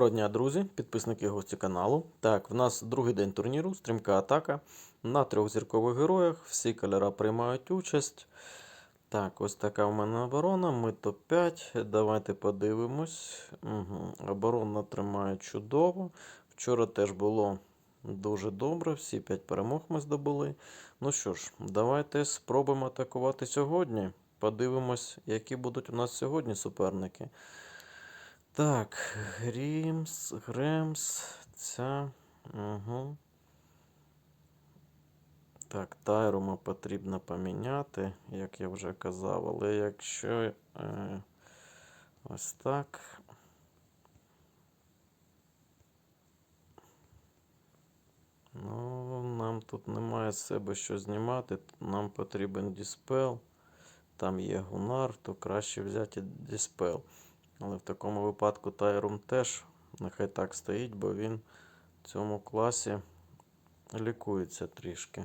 Доброго дня, друзі, підписники гості каналу. Так, в нас другий день турніру, стрімка атака. На трьох зіркових героях. Всі кольора приймають участь. Так, ось така в мене оборона. Ми топ-5. Давайте подивимось. Угу. Оборона тримає чудово. Вчора теж було дуже добре. Всі 5 перемог ми здобули. Ну що ж, давайте спробуємо атакувати сьогодні. Подивимось, які будуть у нас сьогодні суперники. Так, Грімс, Гремс, ця. Угу. Так, Тайрума потрібно поміняти, як я вже казав, але якщо е, ось так. Ну, нам тут немає з себе що знімати. Нам потрібен Діспел. Там є Гунар, то краще взяти Діспел. Але в такому випадку Тайрум теж нехай так стоїть, бо він в цьому класі лікується трішки.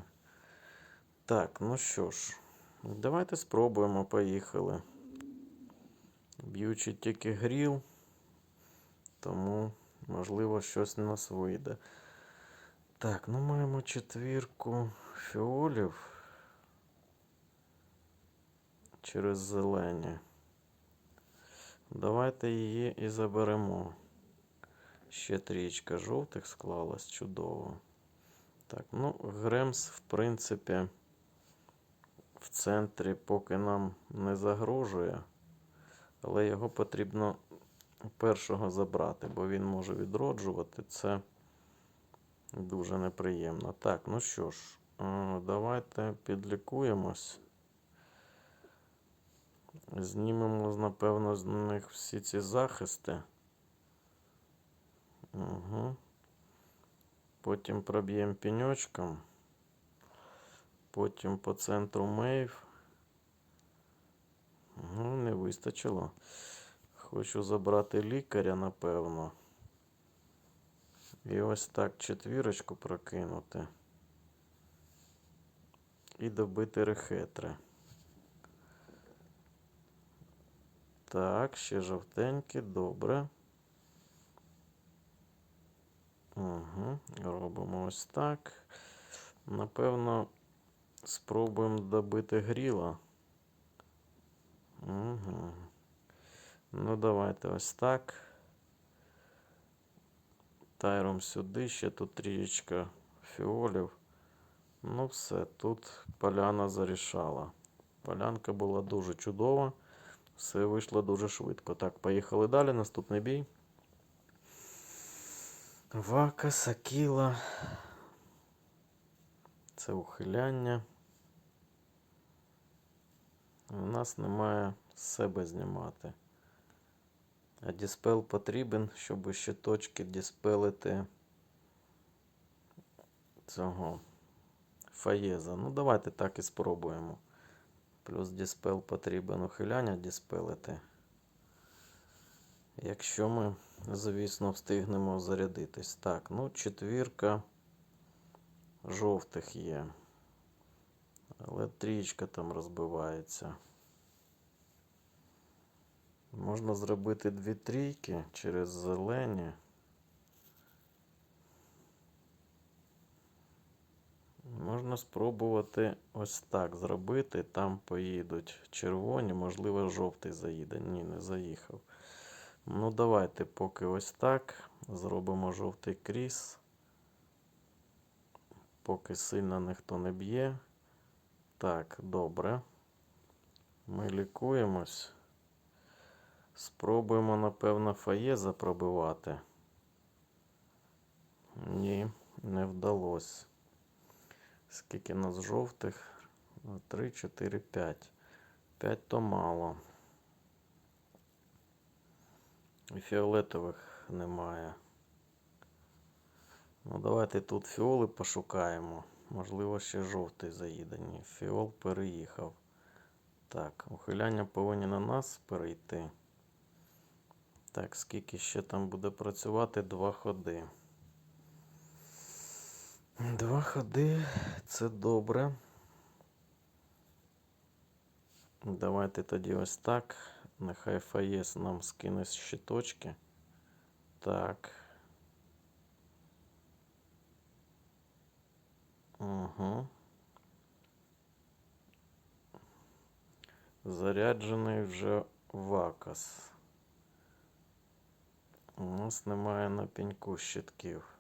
Так, ну що ж, давайте спробуємо, поїхали. Б'ючи тільки гріл, тому, можливо, щось у нас вийде. Так, ну маємо четвірку фіолів через зелені. Давайте її і заберемо. Ще трієчка жовтих склалась чудово. Так, ну, Гремс, в принципі, в центрі поки нам не загрожує, але його потрібно першого забрати, бо він може відроджувати. Це дуже неприємно. Так, ну що ж, е, давайте підлікуємось. Знімемо, напевно, з них всі ці захисти. Угу. Потім проб'ємо пеньочком. Потім по центру мейв. Ну, не вистачило. Хочу забрати лікаря, напевно. І ось так четвірочку прокинути. І добити рехетри. Так, ще жовтенькі, добре. Угу, Робимо ось так. Напевно, спробуємо добити гріла. Угу. Ну, давайте ось так. Тайром сюди, ще тут трієчка фіолів. Ну, все, тут поляна зарішала. Полянка була дуже чудова. Все вийшло дуже швидко. Так, поїхали далі. Наступний бій. Вака, Сакіла. Це ухиляння. У нас немає себе знімати. А діспел потрібен, щоб ще точки діспелити цього фаєза. Ну, давайте так і спробуємо. Плюс діспел потрібен ухиляння діспелити. Якщо ми, звісно, встигнемо зарядитись. Так, ну, четвірка жовтих є. Але трієчка там розбивається. Можна зробити дві трійки через зелені. Можна спробувати ось так зробити. Там поїдуть червоні, можливо, жовтий заїде. Ні, не заїхав. Ну, давайте поки ось так. Зробимо жовтий кріс. Поки сильно ніхто не б'є. Так, добре. Ми лікуємось. Спробуємо, напевно, фаєза пробивати. Ні, не вдалося. Скільки нас жовтих? 3, 4, 5. 5 то мало. І фіолетових немає. Ну, давайте тут фіоли пошукаємо. Можливо, ще жовтий заїде. Ні, фіол переїхав. Так, ухиляння повинні на нас перейти. Так, скільки ще там буде працювати? Два ходи. Два ходи, це добре. Давайте тоді ось так. Нехай Фаєс нам скине щиточки. так. Угу. Заряджений вже вакас. У нас немає на пеньку щитків.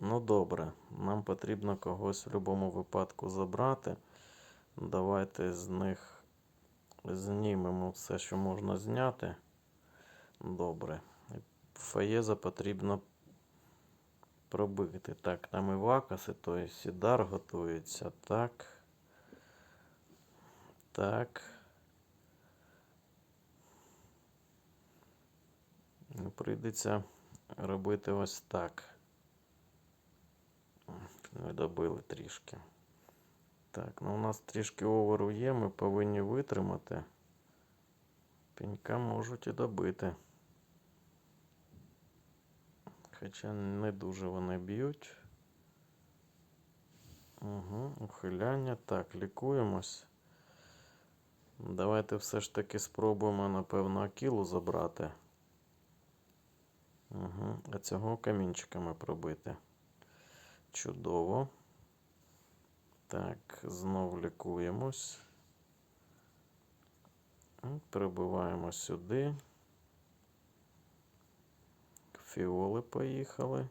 Ну добре, нам потрібно когось в будь-якому випадку забрати. Давайте з них знімемо все, що можна зняти. Добре. Фаєза потрібно пробити. Так, там і вакаси, то і сідар готується. Так. Так. Прийдеться робити ось так. Не добили трішки. Так, ну у нас трішки оверу є, ми повинні витримати. Пенька можуть і добити. Хоча не дуже вони б'ють. Угу, ухиляння. Так, лікуємось. Давайте все ж таки спробуємо, напевно, акілу забрати. Угу. А цього камінчиками пробити. Чудово. Так, знов лікуємось. Прибуваємо сюди. Фіоли поїхали.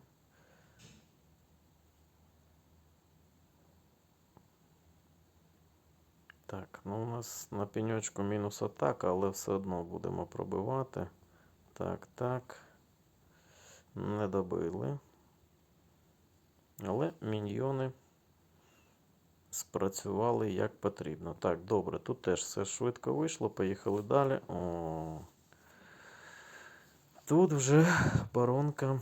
Так, ну у нас на пеньочку мінус атака, але все одно будемо пробивати. Так, так. Не добили. Але міньйони спрацювали як потрібно. Так, добре, тут теж все швидко вийшло. Поїхали далі. О. Тут вже баронка.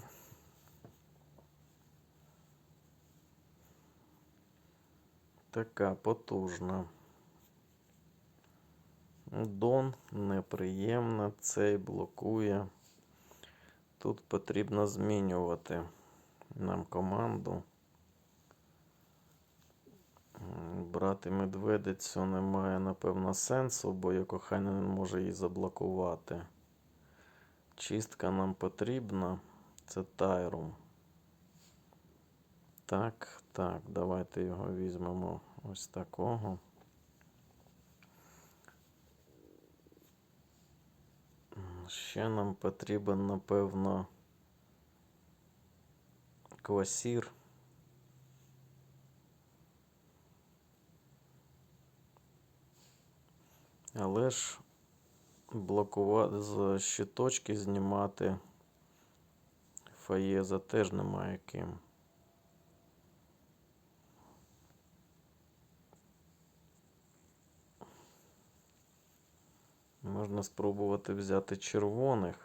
Така потужна. Дон неприємна, цей блокує. Тут потрібно змінювати нам команду. Брати медведицю немає, напевно, сенсу, бо не може її заблокувати. Чистка нам потрібна. Це тайрум. Так, так, давайте його візьмемо ось такого. Ще нам потрібен, напевно, квасір. Але ж блокувати з щиточки знімати фаєза теж немає ким. Можна спробувати взяти червоних.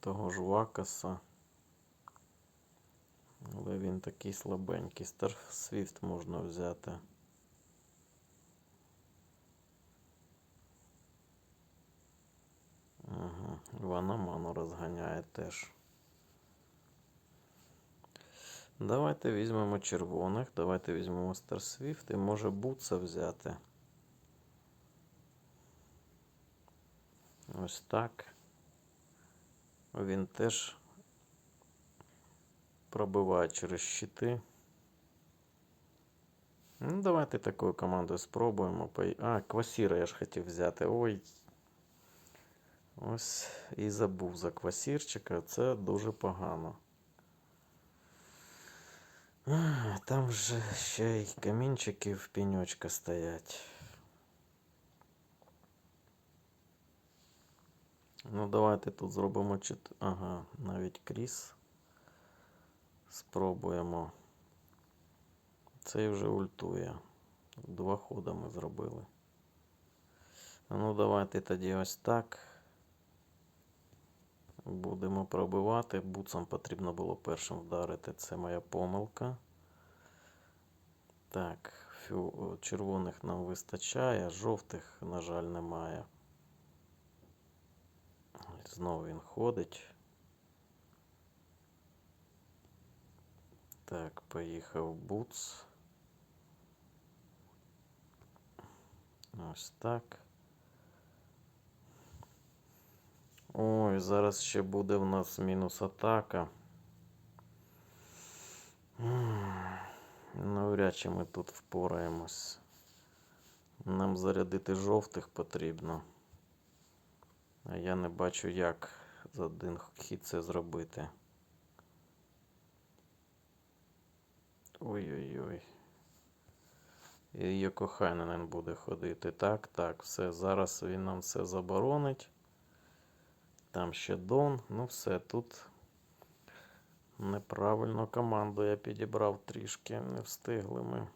Того ж Вакаса. Але він такий слабенький. Старсвіфт можна взяти. Ага, Івана ману розганяє теж. Давайте візьмемо червоних. Давайте візьмемо Старсвіфт і може Бутса взяти. Ось так. Він теж пробиває через щити. Ну, давайте такою командою спробуємо. А, квасіра я ж хотів взяти. Ой. Ось і забув за квасірчика. Це дуже погано. Там вже ще й камінчики в пеньочка стоять. Ну, давайте тут зробимо чет... Ага, навіть кріс. Спробуємо. Цей вже ультує. Два хода ми зробили. Ну, давайте тоді ось так. Будемо пробивати. Буцам потрібно було першим вдарити. Це моя помилка. Так, фю... червоних нам вистачає, жовтих, на жаль, немає. Знову він ходить. Так, поїхав Буц. Ось так. Ой, зараз ще буде в нас мінус атака. Навряд чи ми тут впораємось. Нам зарядити жовтих потрібно. А я не бачу, як за один хід це зробити. Ой-ой-ой. І Йокохайнен буде ходити. Так, так, все. Зараз він нам все заборонить. Там ще Дон. Ну все, тут неправильно команду я підібрав трішки. Не встигли ми.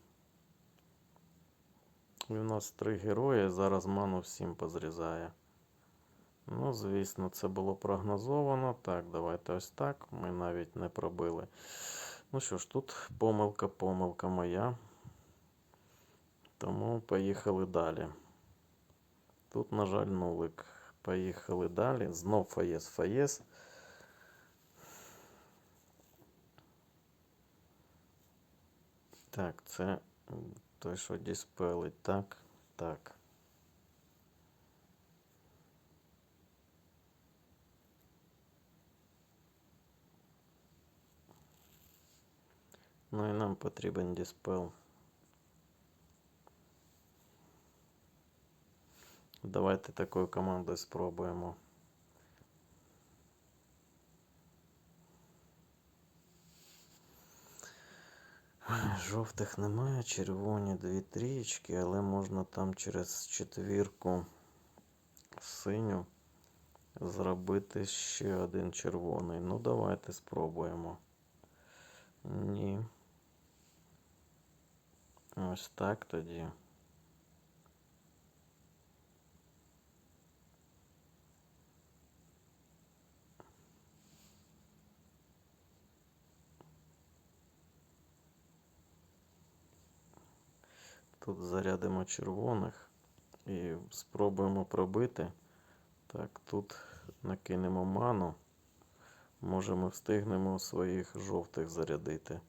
І в нас три герої. Зараз ману всім позрізає. Ну, звісно, це було прогнозовано. Так, давайте ось так. Ми навіть не пробили. Ну що ж, тут помилка, помилка моя. Тому поїхали далі. Тут, на жаль, нулик. Поїхали далі. Знов фаєс, фаєс. Так, це той, що діспелить. Так, так. Ну і нам потрібен діспел. Давайте такою командою спробуємо. Жовтих немає, червоні дві трієчки, але можна там через четвірку синю зробити ще один червоний. Ну, давайте спробуємо. Ні. Ось так тоді. Тут зарядимо червоних і спробуємо пробити. Так, тут накинемо ману. Може ми встигнемо своїх жовтих зарядити.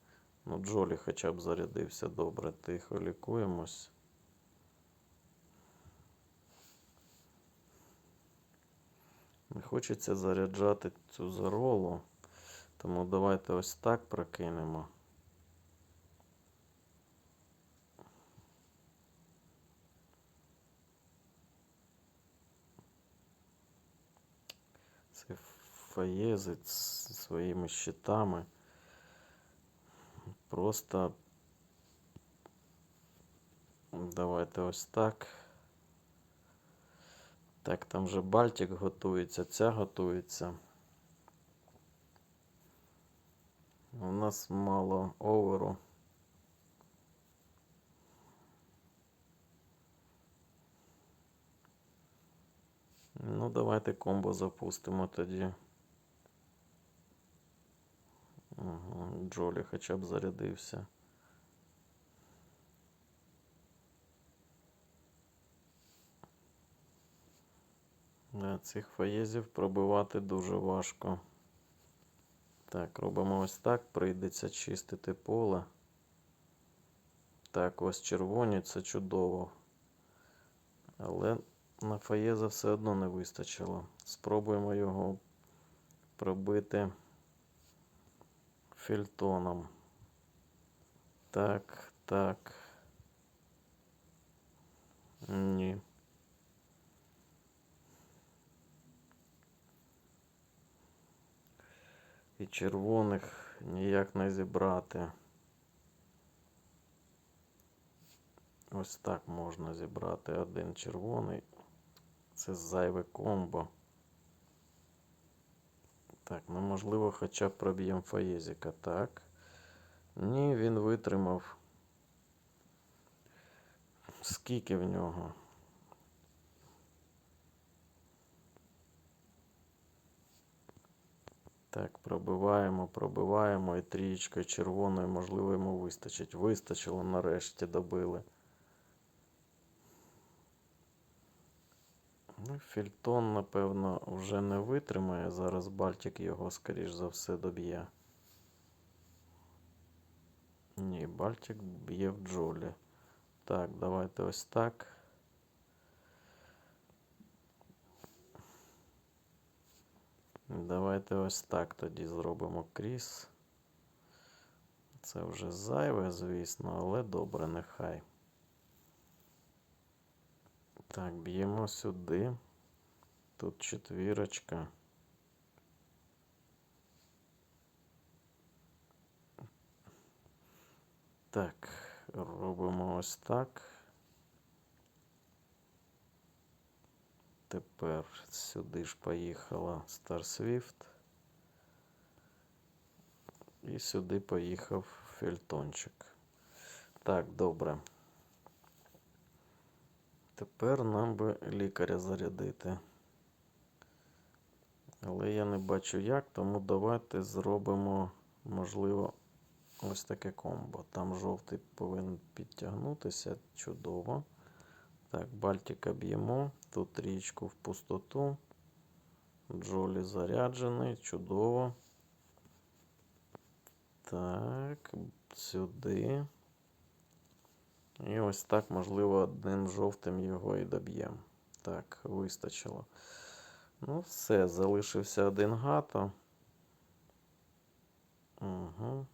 Ну, Джолі хоча б зарядився добре. Тихо лікуємось. Не хочеться заряджати цю заролу. Тому давайте ось так прокинемо. Це фаєзить своїми щитами. Просто давайте ось так. Так, там вже Бальтик готується, ця готується. У нас мало оверу. Ну, давайте комбо запустимо тоді. Джолі хоча б зарядився. Да, цих фаєзів пробивати дуже важко. Так, робимо ось так. Прийдеться чистити поле. Так, ось червоні, це чудово. Але на фаєза все одно не вистачило. Спробуємо його пробити фільтоном. Так, так. Ні. І червоних ніяк не зібрати. Ось так можна зібрати один червоний. Це зайве комбо. Так, ну можливо, хоча б проб'ємо фаєзіка. Так. Ні, він витримав. Скільки в нього? Так, пробиваємо, пробиваємо і трієчкою червоною, можливо, йому вистачить. Вистачило, нарешті добили. Ну, Фільтон, напевно, вже не витримає. Зараз Бальтик його, скоріш за все, доб'є. Ні, Бальтик б'є в Джолі. Так, давайте ось так. Давайте ось так тоді зробимо кріс. Це вже зайве, звісно, але добре, нехай. Так, б'ємо сюди. Тут четвірочка. Так, робимо ось так. Тепер сюди ж поїхала Star Swift. І сюди поїхав фельтончик. Так, добре. Тепер нам би лікаря зарядити. Але я не бачу як, тому давайте зробимо, можливо, ось таке комбо. Там жовтий повинен підтягнутися. Чудово. Так, Бальтика б'ємо. Тут річку в пустоту. Джолі заряджений. Чудово. Так, сюди. І ось так, можливо, одним жовтим його і доб'ємо. Так, вистачило. Ну, все, залишився один гато. Угу.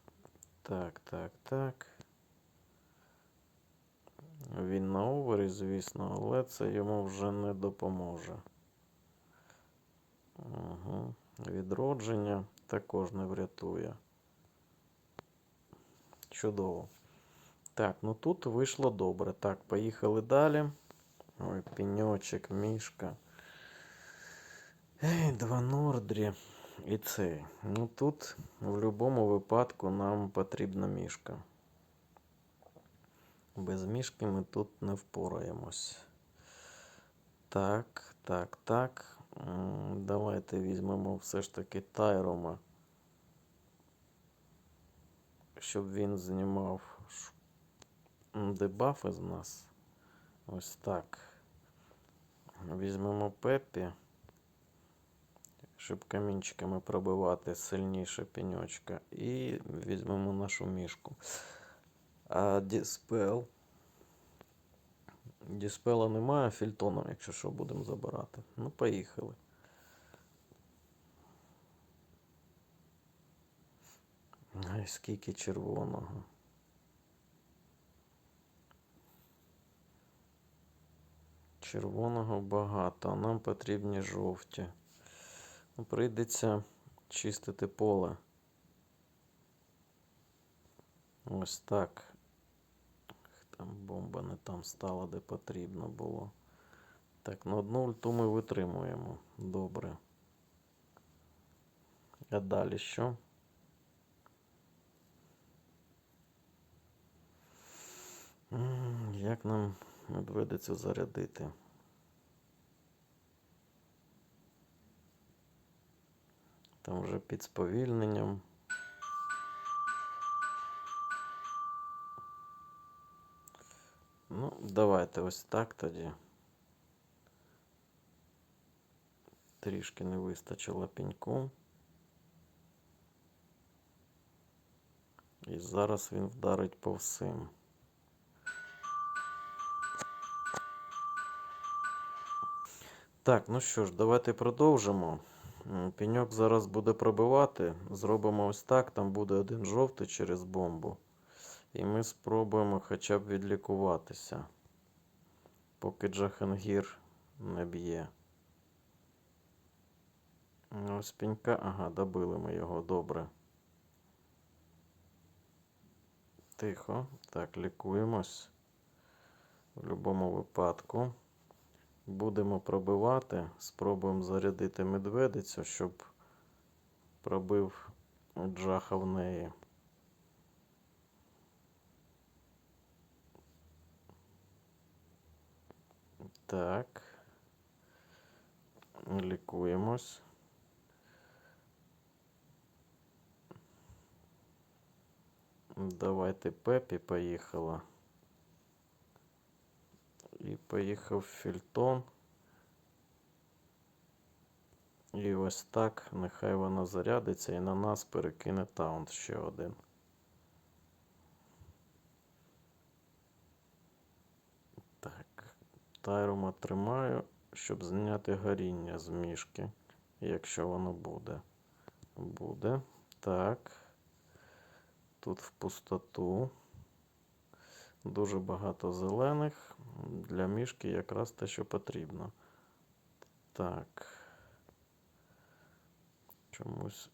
Так, так, так. Він на овері, звісно, але це йому вже не допоможе. Угу. Відродження також не врятує. Чудово. Так, ну тут вийшло добре. Так, поїхали далі. Ой, пеньочек, мішка. Ей, два Нордрі. І цей. Ну тут в будь-якому випадку нам потрібна мішка. Без мішки ми тут не впораємось. Так, так, так. Давайте візьмемо все ж таки Тайрома. Щоб він знімав дебафи з нас. Ось так. Візьмемо Пеппі. Щоб камінчиками пробивати сильніше пеньочка. І візьмемо нашу мішку. А Діспел. Діспела немає, фільтоном, якщо що, будемо забирати. Ну, поїхали. Ай, скільки червоного. Червоного багато, а нам потрібні жовті. Ну, Прийдеться чистити поле. Ось так. Там бомба не там стала, де потрібно було. Так, на одну ульту ми витримуємо. Добре. А далі що? Як нам медведицю зарядити? Там вже під сповільненням. Ну, давайте ось так тоді. Трішки не вистачило пеньку. І зараз він вдарить по всім. Так, ну що ж, давайте продовжимо. М, Пеньок зараз буде пробивати. Зробимо ось так. Там буде один жовтий через бомбу. І ми спробуємо хоча б відлікуватися. Поки Джахангір не б'є. Ну, Ось пенька. Ага, добили ми його, добре. Тихо. Так, лікуємось. В будь-якому випадку. Будемо пробивати. Спробуємо зарядити медведицю, щоб пробив джаха в неї. Так. Лікуємось. Давайте Пепі поїхала. І поїхав Фільтон. І ось так. Нехай вона зарядиться і на нас перекине таунт ще один. Так. Тайрома тримаю, щоб зняти горіння з мішки. якщо воно буде. Буде. Так. Тут в пустоту. Дуже багато зелених. Для мішки якраз те, що потрібно. Так. Чомусь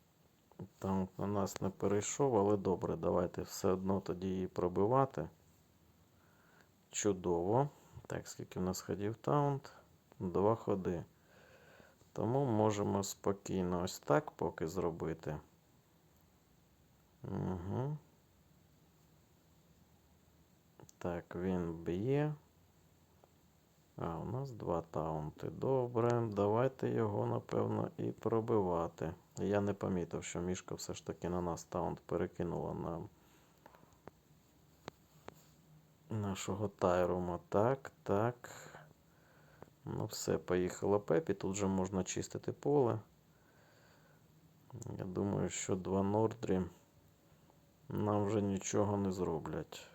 там на нас не перейшов, але добре, давайте все одно тоді її пробивати. Чудово. Так, скільки в нас ходів таунт? Два ходи. Тому можемо спокійно ось так поки зробити. Угу. Так, він б'є. А, у нас два таунти. Добре, давайте його, напевно, і пробивати. Я не помітив, що мішка все ж таки на нас таунт перекинула на нашого тайрума. Так, так. Ну, все, поїхала Пепі. Тут вже можна чистити поле. Я думаю, що два Нордрі нам вже нічого не зроблять.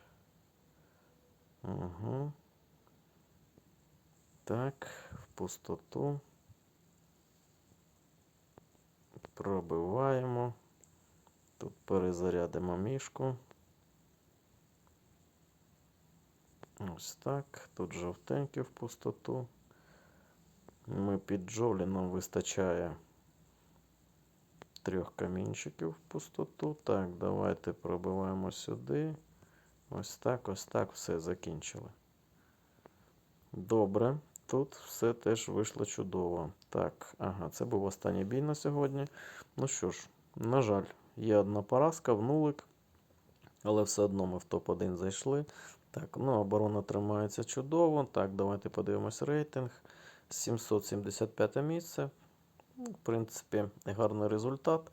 Угу. Так, в пустоту. Пробиваємо. Тут перезарядимо мішку. Ось так. Тут жовтенький в пустоту. Ми під Джолі нам вистачає трьох камінчиків в пустоту. Так, давайте пробиваємо сюди. Ось так, ось так, все закінчили. Добре, тут все теж вийшло чудово. Так, ага, це був останній бій на сьогодні. Ну що ж, на жаль, є одна поразка в нулик, але все одно ми в топ-1 зайшли. Так, ну оборона тримається чудово. Так, давайте подивимось рейтинг. 775 місце. В принципі, гарний результат.